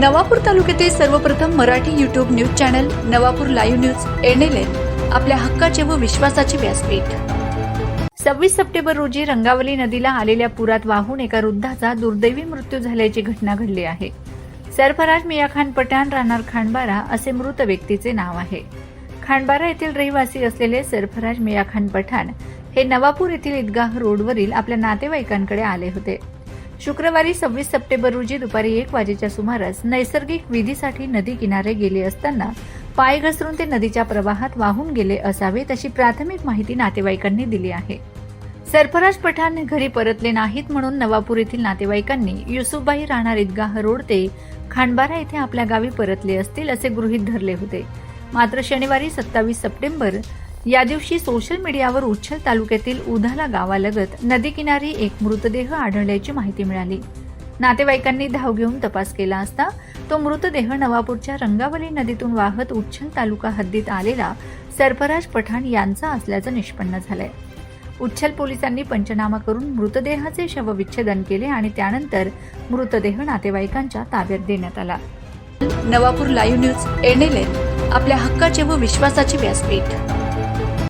नवापूर तालुक्यातील सर्वप्रथम Marathi YouTube news channel Navapur live news NLN आपल्या हक्काचे व विश्वासाचे व्यासपीठ. सव्वीस सप्टेंबर रोजी रंगावली नदीला आलेल्या पुरात वाहून एका वृद्धाचा दुर्दैवी मृत्यू झाल्याची घटना घडली आहे. सरफराज मिया खान पठाण राहणार खांडबारा असे मृत व्यक्तीचे नाव आहे. खांडबारा येथील रहिवासी असलेले सरफराज मिया खान पठाण हे नवापूर येथील ईदगाह रोडवरील आपल्या नातेवाईकांकडे आले होते. शुक्रवारी सव्वीस सप्टेंबर रोजी दुपारी एक वाजेच्या सुमारास नैसर्गिक विधीसाठी नदी किनारे गेले असताना पाय घसरून ते नदीच्या प्रवाहात वाहून गेले असावेत अशी प्राथमिक माहिती नातेवाईकांनी दिली आहे. सरफराज पठाण घरी परतले नाहीत म्हणून नवापूर येथील नातेवाईकांनी युसुफबाई राहणार ईदगाह रोड ते खांडबारा येथे आपल्या गावी परतले असतील असे गृहीत धरले होते. मात्र शनिवारी सत्तावीस सप्टेंबर या दिवशी सोशल मीडियावर उच्छल तालुक्यातील उधाला गावालगत नदीकिनारी एक मृतदेह आढळल्याची माहिती मिळाली. नातेवाईकांनी धाव घेऊन तपास केला असता तो मृतदेह नवापूरच्या रंगावली नदीतून वाहत उच्छल तालुका हद्दीत आलेला सरफराज पठाण यांचा असल्याचं निष्पन्न झालंय. उच्छल पोलिसांनी पंचनामा करून मृतदेहाचे शवविच्छेदन केले आणि त्यानंतर मृतदेह नातेवाईकांच्या ताब्यात देण्यात आला. नवापूर लाईव्ह न्यूज एनएलएन आपल्या हक्काचे व विश्वासाचे व्यासपीठ.